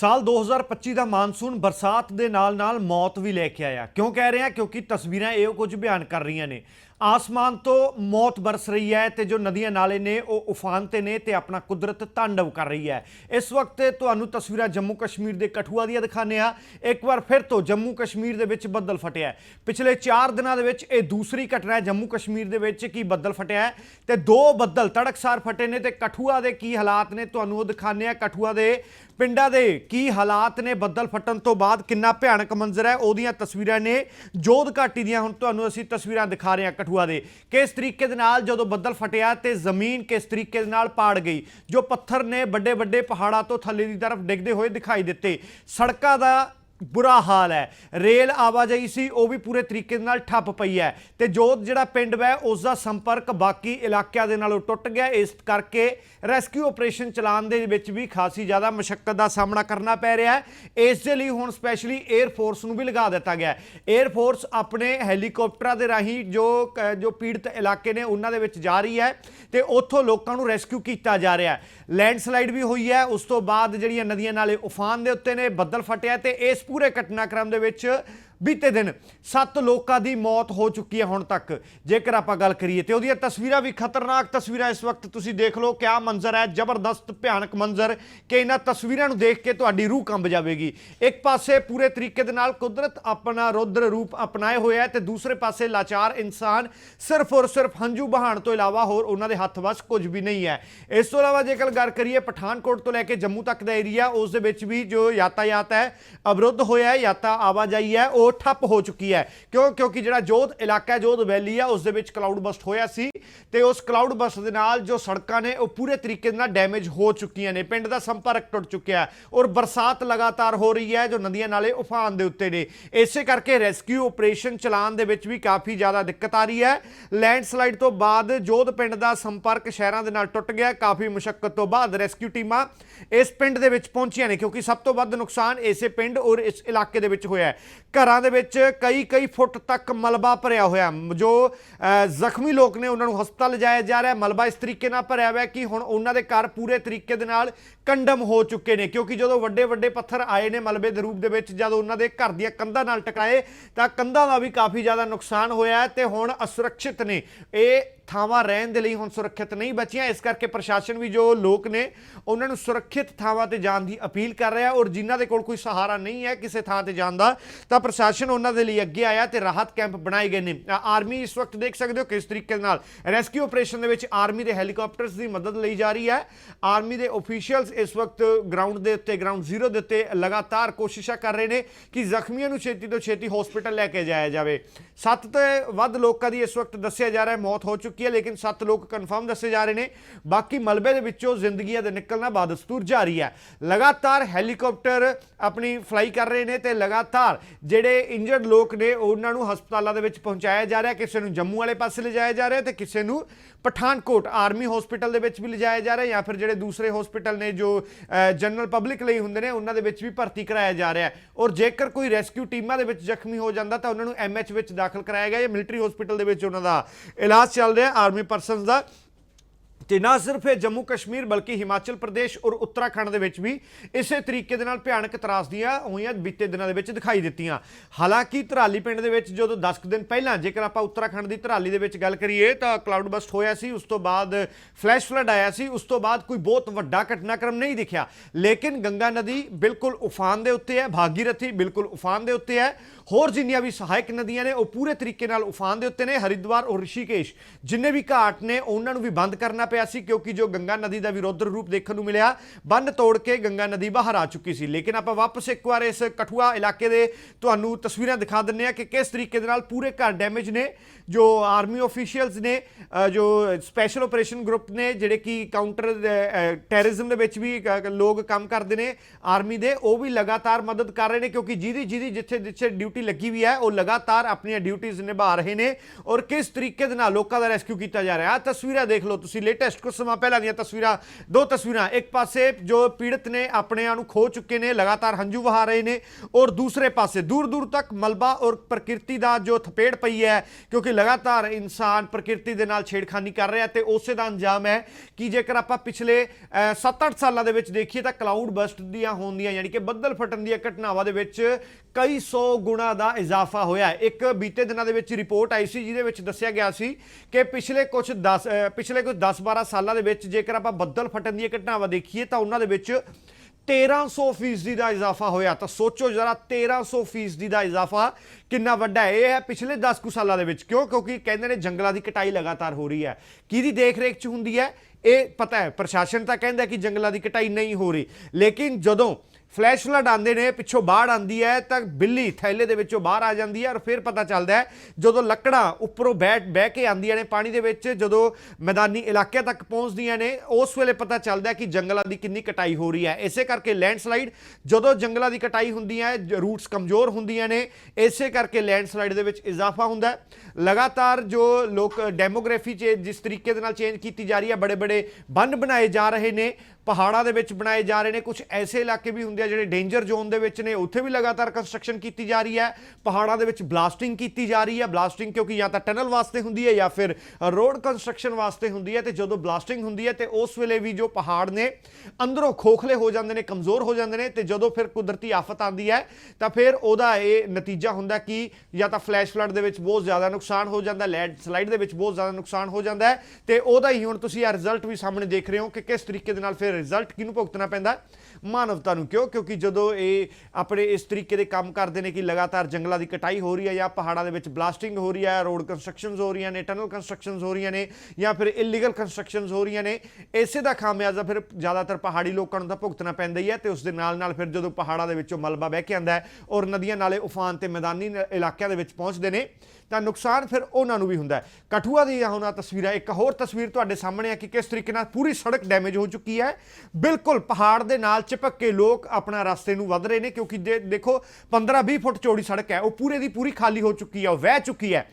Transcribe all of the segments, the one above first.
ਸਾਲ 2025 ਦਾ ਮਾਨਸੂਨ ਬਰਸਾਤ ਦੇ ਨਾਲ-ਨਾਲ ਮੌਤ ਵੀ ਲੈ ਕੇ ਆਇਆ। ਕਿਉਂ ਕਹਿ ਰਿਹਾ? ਕਿਉਂਕਿ ਤਸਵੀਰਾਂ ਇਹੋ ਕੁਝ ਬਿਆਨ ਕਰ ਰਹੀਆਂ ਨੇ। ਆਸਮਾਨ ਤੋਂ ਮੌਤ ਬਰਸ ਰਹੀ ਹੈ ਤੇ ਜੋ ਨਦੀਆਂ ਨਾਲੇ ਨੇ, ਉਹ ਉਫਾਨ ਤੇ ਨੇ ਤੇ ਆਪਣਾ ਕੁਦਰਤ ਤਾਂਡਵ ਕਰ ਰਹੀ ਹੈ। ਇਸ ਵਕਤ ਤੁਹਾਨੂੰ ਤਸਵੀਰਾਂ ਜੰਮੂ ਕਸ਼ਮੀਰ ਦੇ ਕਠੂਆ ਦੀਆਂ ਦਿਖਾਣੇ ਆ ਇੱਕ ਵਾਰ ਫਿਰ ਤੋਂ ਜੰਮੂ ਕਸ਼ਮੀਰ ਦੇ ਵਿੱਚ ਬੱਦਲ ਫਟਿਆ ਹੈ। ਪਿਛਲੇ 4 ਦਿਨਾਂ ਦੇ ਵਿੱਚ ਇਹ ਦੂਸਰੀ ਘਟਨਾ ਹੈ। ਜੰਮੂ ਕਸ਼ਮੀਰ ਦੇ ਵਿੱਚ ਕਿ ਬੱਦਲ ਫਟਿਆ ਹੈ ਤੇ ਦੋ ਬੱਦਲ ਤੜਕਸਾਰ ਫਟੇ ਨੇ ਤੇ ਕਠੂਆ ਦੇ ਕੀ ਹਾਲਾਤ ਨੇ ਤੁਹਾਨੂੰ ਉਹ ਦਿਖਾਣੇ ਆ ਕਠੂਆ ਦੇ ਪਿੰਡਾਂ ਦੇ ਕੀ ਹਾਲਾਤ ਨੇ? ਬੱਦਲ ਫਟਣ ਤੋਂ ਬਾਅਦ ਕਿੰਨਾ ਭਿਆਨਕ ਮੰਜ਼ਰ ਹੈ? ਉਹਦੀਆਂ ਤਸਵੀਰਾਂ ਨੇ ਜੋਧ ਘਾਟੀ ਦੀਆਂ। ਹੁਣ ਤੁਹਾਨੂੰ ਅਸੀਂ ਤਸਵੀਰਾਂ ਦਿਖਾ ਰਹੇ ਹਾਂ ਕਠੂਆ ਦੇ। ਕਿਸ ਤਰੀਕੇ ਦੇ ਨਾਲ ਜਦੋਂ ਬੱਦਲ ਫਟਿਆ ਤੇ ਜ਼ਮੀਨ ਕਿਸ ਤਰੀਕੇ ਦੇ ਨਾਲ ਪਾੜ ਗਈ? ਜੋ ਪੱਥਰ ਨੇ ਵੱਡੇ ਵੱਡੇ ਪਹਾੜਾਂ ਤੋਂ ਥੱਲੇ ਦੀ ਤਰਫ ਡਿੱਗਦੇ ਹੋਏ ਦਿਖਾਈ ਦਿੱਤੇ। ਸੜਕਾਂ ਦਾ ਬੁਰਾ ਹਾਲ ਹੈ। ਰੇਲ ਆਵਾਜਾਈ ਸੀ, ਉਹ ਵੀ ਪੂਰੇ ਤਰੀਕੇ ਦੇ ਨਾਲ ਠੱਪ ਪਈ ਹੈ। ਤੇ ਜੋ ਜਿਹੜਾ ਪਿੰਡ ਵੈ, ਉਸ ਦਾ ਸੰਪਰਕ ਬਾਕੀ ਇਲਾਕਿਆਂ ਦੇ ਨਾਲੋਂ ਟੁੱਟ ਗਿਆ। ਇਸ ਕਰਕੇ ਰੈਸਕਿਊ ਆਪਰੇਸ਼ਨ ਚਲਾਉਣ ਦੇ ਵਿੱਚ ਵੀ ਖਾਸੀ ਜ਼ਿਆਦਾ ਮੁਸ਼ਕਲ ਦਾ ਸਾਹਮਣਾ ਕਰਨਾ ਪੈ ਰਿਹਾ ਹੈ। ਇਸ ਦੇ ਲਈ ਹੁਣ ਸਪੈਸ਼ਲੀ 에ਅਰ ਫੋਰਸ ਨੂੰ ਵੀ ਲਗਾ ਦਿੱਤਾ ਗਿਆ ਹੈ। 에ਅਰ ਫੋਰਸ ਆਪਣੇ ਹੈਲੀਕਾਪਟਰਾਂ ਦੇ ਰਾਹੀਂ ਜੋ ਕ- ਜੋ ਪੀੜਤ ਇਲਾਕੇ ਨੇ, ਉਹਨਾਂ ਦੇ ਵਿੱਚ ਜਾ ਰਹੀ ਹੈ ਤੇ ਉੱਥੋਂ ਲੋਕਾਂ ਨੂੰ ਰੈਸਕਿਊ ਕੀਤਾ ਜਾ ਰਿਹਾ ਹੈ। ਲੈਂਡਸਲਾਈਡ ਵੀ ਹੋਈ ਹੈ। ਉਸ ਤੋਂ ਬਾਅਦ ਜਿਹੜੀਆਂ ਨਦੀਆਂ ਨਾਲੇ ਉਫਾਨ ਦੇ ਉੱਤੇ ਨੇ, ਬੱਦਲ ਫਟਿਆ ਤੇ ਇਸ ਪੂਰੇ ਘਟਨਾਕ੍ਰਮ ਦੇ ਵਿੱਚ ਬੀਤੇ ਦਿਨ 7 ਲੋਕਾਂ ਦੀ ਮੌਤ ਹੋ ਚੁੱਕੀ ਹੈ ਹੁਣ ਤੱਕ। ਜੇਕਰ ਆਪਾਂ ਗੱਲ ਕਰੀਏ ਤੇ ਉਹਦੀਆਂ ਤਸਵੀਰਾਂ ਵੀ ਖਤਰਨਾਕ ਤਸਵੀਰਾਂ ਇਸ ਵਕਤ ਤੁਸੀਂ ਦੇਖ ਲਓ, ਕਿਆ ਮੰਜ਼ਰ ਹੈ, ਜ਼ਬਰਦਸਤ ਭਿਆਨਕ ਮੰਜ਼ਰ ਕਿ ਇਹਨਾਂ ਤਸਵੀਰਾਂ ਨੂੰ ਦੇਖ ਕੇ ਤੁਹਾਡੀ ਰੂਹ ਕੰਬ ਜਾਵੇਗੀ। ਇੱਕ ਪਾਸੇ ਪੂਰੇ ਤਰੀਕੇ ਦੇ ਨਾਲ ਕੁਦਰਤ ਆਪਣਾ ਰੌਦਰ ਰੂਪ ਅਪਣਾਏ ਹੋਇਆ ਹੈ ਤੇ ਦੂਸਰੇ ਪਾਸੇ ਲਾਚਾਰ ਇਨਸਾਨ ਸਿਰਫ ਔਰ ਸਿਰਫ ਹੰਝੂ ਬਹਾਣ ਤੋਂ ਇਲਾਵਾ ਹੋਰ ਉਹਨਾਂ ਦੇ ਹੱਥ ਵਸ ਕੁਝ ਵੀ ਨਹੀਂ ਹੈ। ਇਸ ਤੋਂ ਇਲਾਵਾ ਜੇਕਰ ਗੱਲ ਕਰੀਏ ਪਠਾਨਕੋਟ ਤੋਂ ਲੈ ਕੇ ਜੰਮੂ ਤੱਕ ਦਾ ਏਰੀਆ, ਉਸ ਦੇ ਵਿੱਚ ਵੀ ਜੋ ਯਾਤਾਯਾਤ ਹੈ, ਅਵਰੁੱਧ ਹੋਇਆ ਹੈ, ਯਾਤਾ ਆਵਾਜਾਈ ਹੈ, ਉਹ ਠੱਪ ਹੋ ਚੁੱਕੀ ਹੈ। ਕਿਉਂ? ਕਿਉਂਕਿ ਜਿਹੜਾ ਜੋਧ ਇਲਾਕਾ ਹੈ, ਜੋਧ ਵੈਲੀ ਹੈ ਉਸ ਦੇ ਵਿੱਚ ਕਲਾਊਡ ਬਸਟ ਹੋਇਆ ਸੀ ਤੇ ਉਸ ਕਲਾਊਡ ਬਸਟ ਦੇ ਨਾਲ ਜੋ ਸੜਕਾਂ ਨੇ ਉਹ ਪੂਰੇ ਤਰੀਕੇ ਦੇ ਨਾਲ ਡੈਮੇਜ ਹੋ ਚੁੱਕੀਆਂ ਨੇ। ਪਿੰਡ ਦਾ ਸੰਪਰਕ ਟੁੱਟ ਚੁੱਕਿਆ ਹੈ ਔਰ ਬਰਸਾਤ ਲਗਾਤਾਰ ਹੋ ਰਹੀ ਹੈ ਜੋ ਨਦੀਆਂ ਨਾਲੇ ਉਫਾਨ ਦੇ ਉੱਤੇ ਨੇ। ਇਸੇ ਕਰਕੇ ਰੈਸਕਿਊ ਆਪਰੇਸ਼ਨ ਚਲਾਉਣ ਦੇ ਵਿੱਚ ਵੀ ਕਾਫੀ ਜ਼ਿਆਦਾ ਦਿੱਕਤ ਆ ਰਹੀ ਹੈ। ਲੈਂਡਸਲਾਈਡ ਤੋਂ ਬਾਅਦ ਜੋਧ ਪਿੰਡ ਦਾ ਸੰਪਰਕ ਸ਼ਹਿਰਾਂ ਦੇ ਨਾਲ ਟੁੱਟ ਗਿਆ। ਕਾਫੀ ਮੁਸ਼ਕਲ ਤੋਂ ਬਾਅਦ ਰੈਸਕਿਊ ਟੀਮਾਂ ਇਸ ਪਿੰਡ ਦੇ ਵਿੱਚ ਪਹੁੰਚੀਆਂ ਨੇ ਕਿਉਂਕਿ ਸਭ ਤੋਂ ਵੱਧ ਨੁਕਸਾਨ ਇਸੇ ਪਿੰਡ ਔਰ ਇਸ ਇਲਾਕੇ ਦੇ ਵਿੱਚ ਹੋਇਆ ਹੈ। ਘਰਾਂ ਦੇ ਵਿੱਚ ਕਈ ਕਈ ਫੁੱਟ ਤੱਕ ਮਲਬਾ ਭਰਿਆ ਹੋਇਆ ਜੋ ਜ਼ਖਮੀ ਲੋਕ ਨੇ ਉਹਨਾਂ ਨੂੰ ਹਸਪਤਾਲ ਲਿਜਾਇਆ ਜਾ ਰਿਹਾ ਮਲਬਾ ਇਸ ਤਰੀਕੇ ਨਾਲ ਭਰਿਆ ਹੋਇਆ ਕਿ ਹੁਣ ਉਹਨਾਂ ਦੇ ਘਰ ਪੂਰੇ ਤਰੀਕੇ ਦੇ ਨਾਲ ਕੰਡਮ ਹੋ ਚੁੱਕੇ ਨੇ। ਕਿਉਂਕਿ ਜਦੋਂ ਵੱਡੇ ਵੱਡੇ ਪੱਥਰ ਆਏ ਨੇ ਮਲਬੇ ਦੇ ਰੂਪ ਦੇ ਵਿੱਚ, ਜਦੋਂ ਉਹਨਾਂ ਦੇ ਘਰ ਦੀਆਂ ਕੰਧਾਂ ਨਾਲ ਟਕਰਾਏ, ਤਾਂ ਕੰਧਾਂ ਦਾ ਵੀ ਕਾਫੀ ਜ਼ਿਆਦਾ ਨੁਕਸਾਨ ਹੋਇਆ ਹੈ ਤੇ ਹੁਣ ਅਸੁਰੱਖਿਅਤ ਨੇ। ਇਹ ਥਾਵਾਂ ਰਹਿਣ ਦੇ ਲਈ ਹੁਣ ਸੁਰੱਖਿਅਤ ਨਹੀਂ ਬਚੀਆਂ। ਇਸ ਕਰਕੇ ਪ੍ਰਸ਼ਾਸਨ ਵੀ ਜੋ ਲੋਕ ਨੇ, ਉਹਨਾਂ ਨੂੰ ਸੁਰੱਖਿਅਤ ਥਾਵਾਂ ਤੇ ਜਾਣ ਦੀ ਅਪੀਲ ਕਰ ਰਿਹਾ ਔਰ ਜਿਨ੍ਹਾਂ ਦੇ ਕੋਲ ਕੋਈ ਸਹਾਰਾ ਨਹੀਂ ਹੈ ਕਿਸੇ ਥਾਂ ਤੇ ਜਾਣ ਦਾ, ਤਾਂ ਪ੍ਰਸ਼ਾਸਨ ਉਹਨਾਂ ਦੇ ਲਈ ਅੱਗੇ ਆਇਆ ਤੇ ਰਾਹਤ ਕੈਂਪ ਬਣਾਏ ਗਏ ਨੇ। ਆਰਮੀ ਇਸ ਵਕਤ ਦੇਖ ਸਕਦੇ ਹੋ ਕਿਸ ਤਰੀਕੇ ਨਾਲ। ਰੈਸਕਿਊ ਆਪਰੇਸ਼ਨ ਦੇ ਵਿੱਚ ਆਰਮੀ ਦੇ ਹੈਲੀਕਾਪਟਰਸ ਦੀ ਮਦਦ ਲਈ ਜਾ ਰਹੀ ਹੈ। ਆਰਮੀ ਦੇ ਅਫੀਸ਼ੀਅਲਸ ਇਸ ਵਕਤ ਗਰਾਊਂਡ ਦੇ ਉੱਤੇ, ਗਰਾਊਂਡ ਜ਼ੀਰੋ ਦੇ ਉੱਤੇ ਲਗਾਤਾਰ ਕੋਸ਼ਿਸ਼ਾਂ ਕਰ ਰਹੇ ਨੇ ਕਿ ਜ਼ਖਮੀਆਂ ਨੂੰ ਛੇਤੀ ਤੋਂ ਛੇਤੀ ਹਸਪੀਟਲ ਲੈ ਕੇ ਜਾਇਆ ਜਾਵੇ। ਸੱਤ ਤੋਂ ਵੱਧ ਲੋਕਾਂ ਦੀ ਇਸ ਵਕਤ ਦੱਸਿਆ ਜਾ ਰਿਹਾ ਹੈ, ਮੌਤ ਹੋ ਚੁੱਕੀ ਹੈ, ਲੇਕਿਨ ਸੱਤ ਲੋਕ ਕਨਫਰਮ ਦੱਸੇ ਜਾ ਰਹੇ ਨੇ। ਬਾਕੀ ਮਲਬੇ ਦੇ ਵਿੱਚੋਂ ਜ਼ਿੰਦਗੀਆਂ ਦੇ ਨਿਕਲਣਾ ਬਾਦਸਤੂਰ ਜਾਰੀ ਹੈ। ਲਗਾਤਾਰ ਹੈਲੀਕਾਪਟਰ ਆਪਣੀ ਫਲਾਈ ਕਰ ਰਹੇ ਨੇ ਤੇ ਲਗਾਤਾਰ ਜਿਹੜੇ ਇੰਜਰਡ ਲੋਕ ਨੇ, ਉਹਨਾਂ ਨੂੰ ਹਸਪਤਾਲਾਂ ਦੇ ਵਿੱਚ ਪਹੁੰਚਾਇਆ ਜਾ ਰਿਹਾ ਕਿਸੇ ਨੂੰ ਜੰਮੂ ਵਾਲੇ ਪਾਸੇ ਲਿਜਾਇਆ ਜਾ ਰਿਹਾ ਤੇ ਕਿਸੇ ਨੂੰ ਪਠਾਨਕੋਟ ਆਰਮੀ ਹਸਪੀਟਲ ਦੇ ਵਿੱਚ ਵੀ ਲਿਜਾਇਆ ਜਾ ਰਿਹਾ ਜਾਂ ਫਿਰ ਜਿਹੜੇ ਦੂਸਰੇ ਹਸਪੀਟਲ ਨੇ ਜੋ ਜਨਰਲ ਪਬਲਿਕ ਲਈ ਹੁੰਦੇ ਨੇ, ਉਹਨਾਂ ਦੇ ਵਿੱਚ ਵੀ ਭਰਤੀ ਕਰਾਇਆ ਜਾ ਰਿਹਾ ਔਰ ਜੇਕਰ ਕੋਈ ਰੈਸਕਿਊ ਟੀਮਾਂ ਦੇ ਵਿੱਚ ਜ਼ਖਮੀ ਹੋ ਜਾਂਦਾ ਤਾਂ ਉਹਨਾਂ ਨੂੰ ਐਮਐਚ ਵਿੱਚ ਦਾਖਲ ਕਰਾਇਆ ਗਿਆ। ਜਾਂ ਮਿਲਟਰੀ ਹਸਪੀਟਲ ਦੇ ਵਿੱਚ ਉਹਨਾਂ ਦਾ ਇਲਾਜ ਚੱਲ ਰਿਹਾ ਆਰਮੀ ਪਰਸਨਸ ਦਾ ਤੇ ਨਾ ਸਿਰਫ ਇਹ ਜੰਮੂ ਕਸ਼ਮੀਰ ਬਲਕਿ ਹਿਮਾਚਲ ਪ੍ਰਦੇਸ਼ ਔਰ ਉੱਤਰਾਖੰਡ ਦੇ ਵਿੱਚ ਵੀ ਇਸੇ ਤਰੀਕੇ ਦੇ ਨਾਲ ਭਿਆਨਕ ਤਰਾਸਦੀਆਂ ਹੋਈਆਂ ਬੀਤੇ ਦਿਨਾਂ ਦੇ ਵਿੱਚ ਦਿਖਾਈ ਦਿੱਤੀਆਂ। ਹਾਲਾਂਕਿ ਧਰਾਲੀ ਪਿੰਡ ਦੇ ਵਿੱਚ ਜਦੋਂ 10 ਕੁ ਦਿਨ ਪਹਿਲਾਂ ਜੇਕਰ ਆਪਾਂ ਉੱਤਰਾਖੰਡ ਦੀ ਧਰਾਲੀ ਦੇ ਵਿੱਚ ਗੱਲ ਕਰੀਏ ਤਾਂ ਕਲਾਉਡ ਬਸਟ ਹੋਇਆ ਸੀ, ਉਸ ਤੋਂ ਬਾਅਦ ਫਲੈਸ਼ ਫਲੱਡ ਆਇਆ ਸੀ, ਉਸ ਤੋਂ ਬਾਅਦ ਕੋਈ ਬਹੁਤ ਵੱਡਾ ਘਟਨਾਕ੍ਰਮ ਨਹੀਂ ਦਿਖਿਆ। ਲੇਕਿਨ ਗੰਗਾ ਨਦੀ ਬਿਲਕੁਲ ਉਫਾਨ ਦੇ ਉੱਤੇ ਹੈ, ਭਾਗੀਰਥੀ ਬਿਲਕੁਲ ਉਫਾਨ ਦੇ ਉੱਤੇ ਹੈ। ਹੋਰ ਜਿੰਨੀਆਂ ਵੀ ਸਹਾਇਕ ਨਦੀਆਂ ਨੇ ਉਹ ਪੂਰੇ ਤਰੀਕੇ ਨਾਲ ਉਫਾਨ ਦੇ ਉੱਤੇ ਨੇ, ਹਰਿਦੁਆਰ ਔਰ ਰਿਸ਼ੀਕੇਸ਼। ਜਿੰਨੇ ਵੀ ਘਾਟ ਨੇ, ਉਹਨਾਂ ਨੂੰ ਵੀ ਬੰਦ ਕਰਨਾ ਪਿਆ ਸੀ ਕਿਉਂਕਿ ਜੋ ਗੰਗਾ ਨਦੀ ਦਾ ਵੀ ਰੂਪ ਦੇਖਣ ਨੂੰ ਮਿਲਿਆ, ਬੰਨ ਤੋੜ ਕੇ ਗੰਗਾ ਨਦੀ ਬਾਹਰ ਆ ਚੁੱਕੀ ਸੀ। ਲੇਕਿਨ ਆਪਾਂ ਵਾਪਸ ਇੱਕ ਵਾਰ ਇਸ ਕਠੂਆ ਇਲਾਕੇ ਦੇ ਤੁਹਾਨੂੰ ਤਸਵੀਰਾਂ ਦਿਖਾ ਦਿੰਨੇ ਆ ਕਿ ਕਿਸ ਤਰੀਕੇ ਦੇ ਨਾਲ ਪੂਰੇ ਘਰ ਡੈਮੇਜ ਨੇ। ਜੋ ਆਰਮੀ ਅਫੀਸ਼ੀਅਲਸ ਨੇ ਜੋ ਸਪੈਸ਼ਲ ਆਪਰੇਸ਼ਨ ਗਰੁੱਪ ਨੇ, ਜਿਹੜੇ ਕਿ ਕਾਊਂਟਰ ਟੈਰਰਿਜ਼ਮ ਦੇ ਵਿੱਚ ਵੀ ਲੋਕ ਕੰਮ ਕਰਦੇ ਨੇ ਆਰਮੀ ਦੇ, ਉਹ ਵੀ ਲਗਾਤਾਰ ਮਦਦ ਕਰ ਰਹੇ ਨੇ ਕਿਉਂਕਿ ਜਿਹਦੀ ਜਿਹਦੀ ਜਿੱਥੇ ਜਿੱਥੇ ਡਿਊਟੀ ਲੱਗੀ ਵੀ ਹੈ, ਉਹ ਲਗਾਤਾਰ ਆਪਣੀਆਂ ਡਿਊਟੀਆਂ ਨਿਭਾ ਰਹੇ ਨੇ ਔਰ ਕਿਸ ਤਰੀਕੇ ਦੇ ਨਾਲ ਲੋਕਾਂ ਦਾ ਰੈਸਕਿਊ ਕੀਤਾ ਜਾ ਰਿਹਾ। ਹੈ ਆਹ ਤਸਵੀਰਾਂ ਦੇਖ ਲਓ ਤੁਸੀਂ ਲੇਟੈਸਟ ਲੇਟੈਸਟ ਕੁਝ ਸਮਾਂ ਪਹਿਲਾਂ ਦੀਆਂ ਤਸਵੀਰਾਂ, ਦੋ ਤਸਵੀਰਾਂ, ਇੱਕ ਪਾਸੇ ਜੋ ਪੀੜਤ ਨੇ ਆਪਣਿਆਂ ਨੂੰ ਖੋ ਚੁੱਕੇ ਨੇ, ਲਗਾਤਾਰ ਹੰਝੂ ਵਹਾ ਰਹੇ ਨੇ ਔਰ ਦੂਸਰੇ ਪਾਸੇ ਦੂਰ ਦੂਰ ਤੱਕ ਮਲਬਾ ਔਰ ਪ੍ਰਕਿਰਤੀ ਦਾ ਜੋ ਥਪੇੜ ਪਈ ਹੈ, ਕਿਉਂਕਿ ਲਗਾਤਾਰ ਇਨਸਾਨ ਪ੍ਰਕਿਰਤੀ ਦੇ ਨਾਲ ਛੇੜਖਾਨੀ ਕਰ ਰਿਹਾ ਤੇ ਉਸੇ ਦਾ ਅੰਜਾਮ ਹੈ ਕਿ ਜੇਕਰ ਆਪਾਂ ਪਿਛਲੇ 7-8 ਸਾਲਾਂ ਦੇ ਵਿੱਚ ਦੇਖੀਏ ਤਾਂ ਕਲਾਊਡ ਬਸਟ ਦੀਆਂ ਹੁੰਦੀਆਂ ਯਾਨੀ ਕਿ ਬੱਦਲ ਫਟਣ ਦੀਆਂ ਘਟਨਾਵਾਂ ਦੇ ਵਿੱਚ ਕਈ ਸੌ ਗੁਣਾ ਦਾ ਇਜ਼ਾਫਾ ਹੋਇਆ ਹੈ। ਇੱਕ ਬੀਤੇ ਦਿਨਾਂ ਦੇ ਵਿੱਚ ਰਿਪੋਰਟ ਆਈ ਸੀ ਜਿਹਦੇ ਵਿੱਚ ਦੱਸਿਆ ਗਿਆ ਸੀ ਕਿ ਪਿਛਲੇ ਕੁਝ 10 ਪਿਛਲੇ ਕੁਝ 10-12 ਸਾਲਾਂ ਦੇ ਵਿੱਚ ਜੇਕਰ ਆਪਾਂ ਬੱਦਲ ਫਟਣ ਦੀਆਂ ਘਟਨਾਵਾਂ ਦੇਖੀਏ ਤਾਂ ਉਹਨਾਂ ਦੇ ਵਿੱਚ 1300 ਫੀਸਦੀ ਦਾ ਇਜ਼ਾਫਾ ਹੋਇਆ। ਤਾਂ ਸੋਚੋ ਜਰਾ 1300 ਫੀਸਦੀ ਦਾ ਇਜ਼ਾਫਾ ਕਿੰਨਾ ਵੱਡਾ ਹੈ। ਇਹ ਹੈ ਪਿਛਲੇ 10 ਕੁ ਸਾਲਾਂ ਦੇ ਵਿੱਚ। ਕਿਉਂ? ਕਿਉਂਕਿ ਕਹਿੰਦੇ ਨੇ ਜੰਗਲਾਂ ਦੀ ਕਟਾਈ ਲਗਾਤਾਰ ਹੋ ਰਹੀ ਹੈ। ਕਿਹਦੀ ਦੇਖ ਰੇਖ ਚ ਹੁੰਦੀ ਹੈ? ਇਹ ਪਤਾ ਹੈ, ਪ੍ਰਸ਼ਾਸਨ ਤਾਂ ਕਹਿੰਦਾ ਕਿ ਜੰਗਲਾਂ ਦੀ ਕਟਾਈ ਨਹੀਂ ਹੋ ਰਹੀ। ਲੇਕਿਨ ਜਦੋਂ ਫਲੈਸ਼ ਫਲੱਡ ਆਉਂਦੇ ਨੇ, ਪਿੱਛੋਂ ਬਾੜ ਆਉਂਦੀ ਹੈ, ਤਾਂ ਬਿੱਲੀ ਥੈਲੇ ਦੇ ਵਿੱਚੋਂ ਬਾਹਰ ਆ ਜਾਂਦੀ ਹੈ ਔਰ ਫਿਰ ਪਤਾ ਚੱਲਦਾ ਹੈ, ਜਦੋਂ ਲੱਕੜਾਂ ਉੱਪਰੋਂ ਬੈਠ, ਬਹਿ ਕੇ ਆਉਂਦੀਆਂ ਨੇ ਪਾਣੀ ਦੇ ਵਿੱਚ, ਜਦੋਂ ਮੈਦਾਨੀ ਇਲਾਕਿਆਂ ਤੱਕ ਪਹੁੰਚਦੀਆਂ ਨੇ, ਉਸ ਵੇਲੇ ਪਤਾ ਚੱਲਦਾ ਹੈ ਕਿ ਜੰਗਲਾਂ ਦੀ ਕਿੰਨੀ ਕਟਾਈ ਹੋ ਰਹੀ ਹੈ। ਇਸੇ ਕਰਕੇ ਲੈਂਡਸਲਾਈਡ, ਜਦੋਂ ਜੰਗਲਾਂ ਦੀ ਕਟਾਈ ਹੁੰਦੀ ਹੈ ਰੂਟਸ ਕਮਜ਼ੋਰ ਹੁੰਦੀਆਂ ਨੇ, ਇਸੇ ਕਰਕੇ ਲੈਂਡਸਲਾਈਡ ਦੇ ਵਿੱਚ ਇਜ਼ਾਫਾ ਹੁੰਦਾ ਹੈ। ਲਗਾਤਾਰ ਜੋ ਲੋਕ, ਡੈਮੋਗ੍ਰਾਫੀ 'ਚ ਜਿਸ ਤਰੀਕੇ ਦੇ ਨਾਲ ਚੇਂਜ ਕੀਤੀ ਜਾ ਰਹੀ ਹੈ ਬੜੇ ਬੜੇ ਬੰਨ ਬਣਾਏ ਜਾ ਰਹੇ ਨੇ। ਪਹਾੜਾਂ ਦੇ ਵਿੱਚ ਬਣਾਏ ਜਾ ਰਹੇ ਨੇ। ਕੁਝ ਐਸੇ ਇਲਾਕੇ ਵੀ ਹੁੰਦੇ ਆ ਜਿਹੜੇ ਡੇਂਜਰ ਜ਼ੋਨ ਦੇ ਵਿੱਚ ਨੇ। ਉੱਥੇ ਵੀ ਲਗਾਤਾਰ ਕੰਸਟਰਕਸ਼ਨ ਕੀਤੀ ਜਾ ਰਹੀ ਹੈ। ਪਹਾੜਾਂ ਦੇ ਵਿੱਚ ਬਲਾਸਟਿੰਗ ਕੀਤੀ ਜਾ ਰਹੀ ਹੈ। ਬਲਾਸਟਿੰਗ ਕਿਉਂਕਿ ਜਾਂ ਤਾਂ ਟਨਲ ਵਾਸਤੇ ਹੁੰਦੀ ਹੈ ਜਾਂ ਫਿਰ ਰੋਡ ਕੰਸਟਰਕਸ਼ਨ ਵਾਸਤੇ ਹੁੰਦੀ ਹੈ। ਤੇ ਜਦੋਂ ਬਲਾਸਟਿੰਗ ਹੁੰਦੀ ਹੈ ਤੇ ਉਸ ਵੇਲੇ ਵੀ ਜੋ ਪਹਾੜ ਨੇ, ਅੰਦਰੋਂ ਖੋਖਲੇ ਹੋ ਜਾਂਦੇ ਨੇ, ਕਮਜ਼ੋਰ ਹੋ ਜਾਂਦੇ ਨੇ ਤੇ ਜਦੋਂ ਫਿਰ ਕੁਦਰਤੀ ਆਫਤ ਆਉਂਦੀ ਹੈ, ਤਾਂ ਫਿਰ ਉਹਦਾ ਇਹ ਨਤੀਜਾ ਹੁੰਦਾ ਕਿ ਜਾਂ ਤਾਂ ਫਲੈਸ਼ ਫਲੱਡ ਦੇ ਵਿੱਚ ਬਹੁਤ ਜ਼ਿਆਦਾ ਨੁਕਸਾਨ ਹੋ ਜਾਂਦਾ ਲੈਂਡ ਸਲਾਈਡ ਦੇ ਵਿੱਚ ਬਹੁਤ ਜ਼ਿਆਦਾ ਨੁਕਸਾਨ ਹੋ ਜਾਂਦਾ ਹੈ। ਤੇ ਉਹਦਾ ਹੀ ਹੁਣ ਤੁਸੀਂ ਇਹ ਰਿਜ਼ਲਟ ਵੀ ਸਾਹਮਣੇ ਦੇਖ ਰਹੇ ਹੋ ਕਿ ਕਿਸ ਤਰੀਕੇ ਦੇ ਨਾਲ ਫਿਰ ਰਿਜ਼ਲਟ ਕਿਹਨੂੰ ਭੁਗਤਣਾ ਪੈਂਦਾ? ਮਾਨਵਤਾ ਨੂੰ ਕਿਉਂ? ਕਿਉਂਕਿ ਜਦੋਂ ਇਹ ਆਪਣੇ ਇਸ ਤਰੀਕੇ ਦੇ ਕੰਮ ਕਰਦੇ ਨੇ ਕਿ ਲਗਾਤਾਰ ਜੰਗਲਾਂ ਦੀ ਕਟਾਈ ਹੋ ਰਹੀ ਹੈ ਜਾਂ ਪਹਾੜਾਂ ਦੇ ਵਿੱਚ ਬਲਾਸਟਿੰਗ ਹੋ ਰਹੀ ਹੈ ਰੋਡ ਕੰਸਟਰਕਸ਼ਨਸ ਹੋ ਰਹੀਆਂ ਨੇ ਟਨਲ ਕੰਸਟਰਕਸ਼ਨਸ ਹੋ ਰਹੀਆਂ ਨੇ ਜਾਂ ਫਿਰ ਇਲੀਗਲ ਕੰਸਟਰਕਸ਼ਨਸ ਹੋ ਰਹੀਆਂ ਨੇ, ਇਸੇ ਦਾ ਖਾਮਿਆਜ਼ਾ ਫਿਰ ਜ਼ਿਆਦਾਤਰ ਪਹਾੜੀ ਲੋਕਾਂ ਨੂੰ ਤਾਂ ਭੁਗਤਣਾ ਪੈਂਦਾ ਹੀ ਹੈ ਤੇ ਉਸ ਦੇ ਨਾਲ ਨਾਲ ਫਿਰ ਜਦੋਂ ਪਹਾੜਾਂ ਦੇ ਵਿੱਚੋਂ ਮਲਬਾ ਬਹਿ ਕੇ ਆਉਂਦਾ ਹੈ ਔਰ ਨਦੀਆਂ ਨਾਲੇ ਉਫਾਨ ਤੇ ਮੈਦਾਨੀ ਨ- ਇਲਾਕਿਆਂ ਦੇ ਵਿੱਚ ਪਹੁੰਚਦੇ ਨੇ, ਤਾਂ ਨੁਕਸਾਨ ਫਿਰ ਉਹਨਾਂ ਨੂੰ ਵੀ ਹੁੰਦਾ ਹੈ। ਕਠੂਆ ਦੀ ਹੁਣ ਆਹ ਤਸਵੀਰਾਂ, ਇੱਕ ਹੋਰ ਤਸਵੀਰ ਤੁਹਾਡੇ ਸਾਹਮਣੇ ਆ ਕਿ ਕਿਸ ਤਰੀਕੇ ਨਾਲ ਪੂਰੀ ਸੜਕ ਡੈਮੇਜ ਹੋ ਚੁੱਕੀ ਹੈ। ਬਿਲਕੁਲ ਪਹਾੜ ਦੇ ਨਾਲ ਚਿਪਕ ਕੇ ਲੋਕ ਆਪਣਾ ਰਸਤੇ ਨੂੰ ਵਧ ਰਹੇ ਨੇ ਕਿਉਂਕਿ ਦੇ- ਦੇਖੋ 15-20 ਫੁੱਟ ਚੌੜੀ ਸੜਕ ਹੈ, ਉਹ ਪੂਰੇ ਦੀ ਪੂਰੀ ਖਾਲੀ ਹੋ ਚੁੱਕੀ ਹੈ, ਉਹ ਵਹਿ ਚੁੱਕੀ ਹੈ।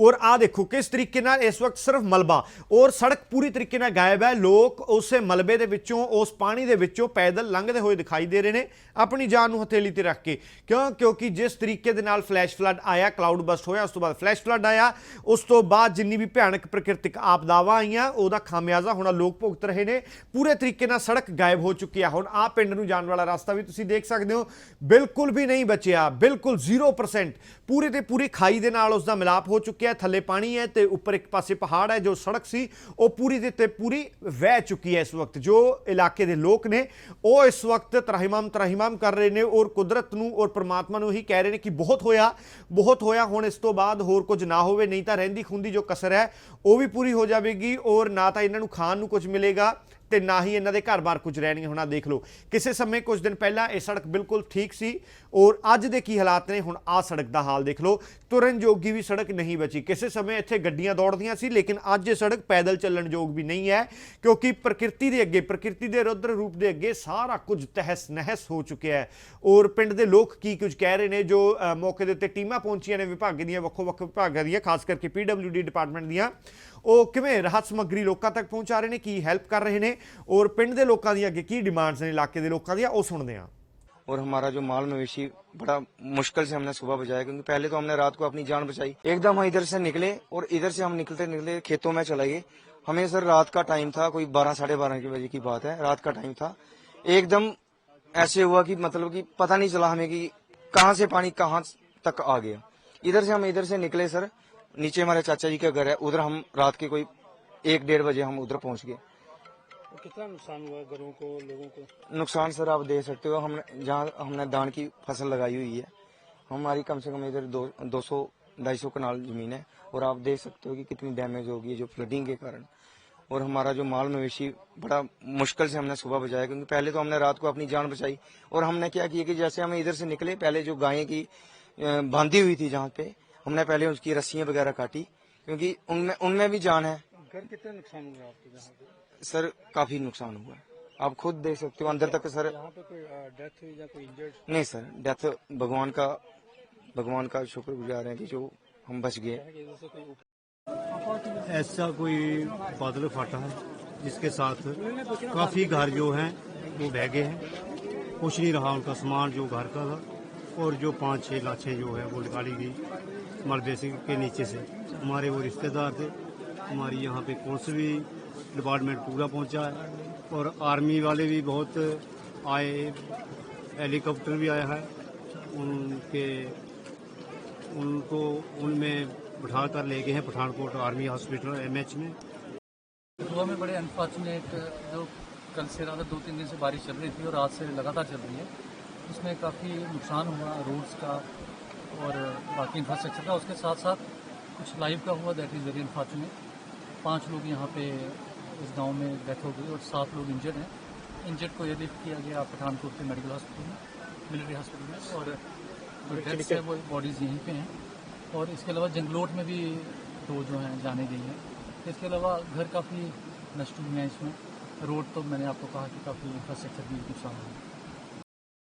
ਔਰ ਆ ਦੇਖੋ, ਕਿਸ ਤਰੀਕੇ ਨਾਲ ਇਸ ਵਕਤ ਸਿਰਫ ਮਲਬਾ ਔਰ ਸੜਕ ਪੂਰੀ ਤਰੀਕੇ ਨਾਲ ਗਾਇਬ ਹੈ। ਲੋਕ ਉਸੇ ਮਲਬੇ ਦੇ ਵਿੱਚੋਂ, ਉਸ ਪਾਣੀ ਦੇ ਵਿੱਚੋਂ ਪੈਦਲ ਲੰਘਦੇ ਹੋਏ ਦਿਖਾਈ ਦੇ ਰਹੇ ਨੇ ਆਪਣੀ ਜਾਨ ਨੂੰ ਹਥੇਲੀ ਤੇ ਰੱਖ ਕੇ। ਕਿਉਂ? ਕਿਉਂਕਿ ਜਿਸ ਤਰੀਕੇ ਦੇ ਨਾਲ ਫਲੈਸ਼ ਫਲੱਡ ਆਇਆ, ਕਲਾਊਡ ਬਸਟ ਹੋਇਆ, ਉਸ ਤੋਂ ਬਾਅਦ ਫਲੈਸ਼ ਫਲੱਡ ਆਇਆ, ਉਸ ਤੋਂ ਬਾਅਦ ਜਿੰਨੀ ਵੀ ਭਿਆਨਕ ਪ੍ਰਕਿਰਤਿਕ ਆਪਦਾਵਾਂ ਆਈਆਂ, ਉਹਦਾ ਖਾਮਿਆਜ਼ਾ ਹੁਣ ਲੋਕ ਭੁਗਤ ਰਹੇ ਨੇ। ਪੂਰੇ ਤਰੀਕੇ ਨਾਲ ਸੜਕ ਗਾਇਬ ਹੋ ਚੁੱਕੀ ਆ। ਹੁਣ ਆ ਪਿੰਡ ਨੂੰ ਜਾਣ ਵਾਲਾ ਰਸਤਾ ਵੀ ਤੁਸੀਂ ਦੇਖ ਸਕਦੇ ਹੋ। ਬਿਲਕੁਲ ਵੀ ਨਹੀਂ ਬਚਿਆ, ਬਿਲਕੁਲ 0% ਪੂਰੇ ਤੇ ਪੂਰੀ ਖਾਈ ਦੇ ਨਾਲ ਉਸ ਦਾ ਮਿਲਾਪ ਹੋ ਚੁੱਕਿਆ ਥੱਲੇ ਪਾਣੀ ਹੈ ਤੇ ਉੱਪਰ ਇੱਕ ਪਾਸੇ ਪਹਾੜ ਹੈ, ਜੋ ਸੜਕ ਸੀ, ਉਹ ਪੂਰੀ ਦੇ ਤੇ ਪੂਰੀ ਵਹਿ ਚੁੱਕੀ ਹੈ ਇਸ ਵਕਤ। ਜੋ ਇਲਾਕੇ ਦੇ ਲੋਕ ਨੇ, ਉਹ ਇਸ ਵਕਤ ਤਰਾਹਿਮਾਮ ਤਰਾਹਿਮਾਮ ਕਰ ਰਹੇ ਨੇ ਔਰ ਕੁਦਰਤ ਨੂੰ ਔਰ ਪ੍ਰਮਾਤਮਾ ਨੂੰ ਹੀ ਕਹਿ ਰਹੇ ਨੇ ਕਿ ਬਹੁਤ ਹੋਇਆ ਬਹੁਤ ਹੋਇਆ, ਹੁਣ ਇਸ ਤੋਂ ਬਾਅਦ ਹੋਰ ਕੁਝ ਨਾ ਹੋਵੇ, ਨਹੀਂ ਤਾਂ ਰਹਿੰਦੀ ਖੁੰਦੀ ਜੋ ਕਸਰ ਹੈ, ਉਹ ਵੀ ਪੂਰੀ ਹੋ ਜਾਵੇਗੀ ਔਰ ਨਾ ਤਾਂ ਇਹਨਾਂ ਨੂੰ ਖਾਣ ਨੂੰ ਕੁਝ ਮਿਲੇਗਾ। ਤੇ ਨਾ ਹੀ ਇਹਨਾਂ ਦੇ ਘਰ-ਬਾਰ ਕੁਝ ਰਹਿਣਗੇ। ਹੁਣ ਆ ਦੇਖ ਲਓ, ਕਿਸੇ ਸਮੇਂ ਕੁਝ ਦਿਨ ਪਹਿਲਾਂ ਇਹ ਸੜਕ ਬਿਲਕੁਲ ਠੀਕ ਸੀ ਔਰ ਅੱਜ ਦੇ ਕੀ ਹਾਲਾਤ ਨੇ, ਹੁਣ ਆ ਸੜਕ ਦਾ ਹਾਲ ਦੇਖ ਲਓ। ਤੁਰਨ ਜੋਗੀ ਵੀ ਸੜਕ ਨਹੀਂ ਬਚੀ। ਕਿਸੇ ਸਮੇਂ ਇੱਥੇ ਗੱਡੀਆਂ ਦੌੜਦੀਆਂ ਸੀ, ਲੇਕਿਨ ਅੱਜ ਇਹ ਸੜਕ ਪੈਦਲ ਚੱਲਣ ਯੋਗ ਵੀ ਨਹੀਂ ਹੈ, ਕਿਉਂਕਿ ਪ੍ਰਕਿਰਤੀ ਦੇ ਅੱਗੇ, ਪ੍ਰਕਿਰਤੀ ਦੇ ਰੁਦਰ ਰੂਪ ਦੇ ਅੱਗੇ ਸਾਰਾ ਕੁਝ ਤਹਿਸ ਨਹਿਸ ਹੋ ਚੁੱਕਿਆ ਹੈ। ਔਰ ਪਿੰਡ ਦੇ ਲੋਕ ਕੀ ਕੁਝ ਕਹਿ ਰਹੇ ਨੇ, ਜੋ ਮੌਕੇ ਦੇ ਉੱਤੇ ਟੀਮਾਂ ਪਹੁੰਚੀਆਂ ਨੇ ਵਿਭਾਗ ਦੀਆਂ, ਵੱਖੋ-ਵੱਖ ਵਿਭਾਗਾਂ ਦੀਆਂ, ਖਾਸ ਕਰਕੇ ਪੀਡਬਲਯੂਡੀ ਡਿਪਾਰਟਮੈਂਟ ਦੀਆਂ। ਉਹ ਕਿਵੇਂ ਰਾਹਤ ਸਮੱਗਰੀ ਲੋਕਾਂ ਤੱਕ ਪਹੁੰਚਾ ਰਹੇ ਨੇ ਕੀ ਹੈਲਪ ਕਰ ਰਹੇ ਨੇ ਔਰ ਪਿੰਡ ਦੇ ਲੋਕਾਂ ਦੀਆਂ ਅੱਗੇ ਕੀ ਡਿਮਾਂਡਸ ਨੇ ਇਲਾਕੇ ਦੇ ਲੋਕਾਂ ਦੀਆਂ ਉਹ ਸੁਣਦੇ ਹਾਂ और हमारा जो माल मवेशी बड़ा मुश्किल से हमने सुबह बचाया क्योंकि पहले तो हमने रात को अपनी जान बचाई एकदम हम इधर से निकले और इधर से हम निकलते निकले खेतों में चले गए हमें सर रात का टाइम था कोई बारह साढ़े बारह की बजे की बात है रात का टाइम था एकदम ऐसे हुआ कि मतलब कि पता नहीं चला हमें कि कहाँ से पानी कहाँ तक आ गया इधर से हम इधर से निकले सर नीचे हमारे चाचा जी का घर है उधर हम रात के कोई एक डेढ़ बजे हम उधर पहुँच गए। कितना नुकसान हुआ घरों को लोगों को? नुकसान सर आप देख सकते हो हमने जहाँ हमने धान की फ़सल लगाई हुई है हमारी कम से कम इधर दो दो सौ ढाई सौ कनाल ज़मीन है और आप देख सकते हो कि कितनी डैमेज होगी जो फ्लडिंग के कारण। और हमारा जो माल मवेशी बड़ा मुश्किल से हमने सुबह बचाया क्योंकि पहले तो हमने रात को अपनी जान बचाई और हमने क्या किया कि जैसे हम इधर से निकले पहले जो गायें की बांधी हुई थी जहाँ पे हमने पहले उसकी रस्सियाँ वगैरह काटी क्योंकि उनमें उनमें भी जान है। घर कितना नुकसान हुआ आपके यहाँ सर काफ़ी नुकसान हुआ है। आप खुद देख सकते हो अंदर तक सर यहाँ पे कोई डेथ हुई या कोई इंजर्ड नहीं सर डेथ भगवान का भगवान का शुक्र गुजार है कि जो हम बच गए। ऐसा कोई बादल फाटा है जिसके साथ काफ़ी घर जो हैं वो बह गए हैं। कुछ नहीं रहा उनका सामान जो घर का था। और जो पाँच छह लाशें जो है वो निकाली गई मलबे के नीचे से। हमारे वो रिश्तेदार थे, हमारी यहाँ पे भी डिपार्टमेंट पूरा पहुँचा है और आर्मी वाले भी बहुत आए, हेलीकॉप्टर भी आया है। उनके, उनको उनमें बिठा कर ले गए हैं पठानकोट आर्मी हॉस्पिटल एमएच में। गोवा में बड़े अनफॉर्चुनेट जो कल से रात दो तीन दिन से बारिश चल रही थी और रात से लगातार चल रही है। उसमें काफ़ी नुकसान हुआ रोड्स का और बाकी इंफ्रास्ट्रक्चर का उसके साथ साथ कुछ लाइव का हुआ दैट इज़ वेरी अनफॉर्चुनेट पाँच लोग यहाँ पे इस गाँव में डेथ हो गई और सात लोग इंजर्ड हैं। इंजर्ड को एयरलिफ्ट किया गया पठानकोट के मेडिकल हॉस्पिटल में मिलिट्री हॉस्पिटल में और जो डेथ्स है। वो बॉडीज़ यहीं पे हैं। और इसके अलावा जंगलोट में भी दो जो हैं जाने गई हैं। इसके अलावा घर काफ़ी नष्ट हुए हैं इसमें। रोड तो मैंने आपको कहा कि काफ़ी इंफ्रास्ट्रक्चर भी नुकसान हुआ। है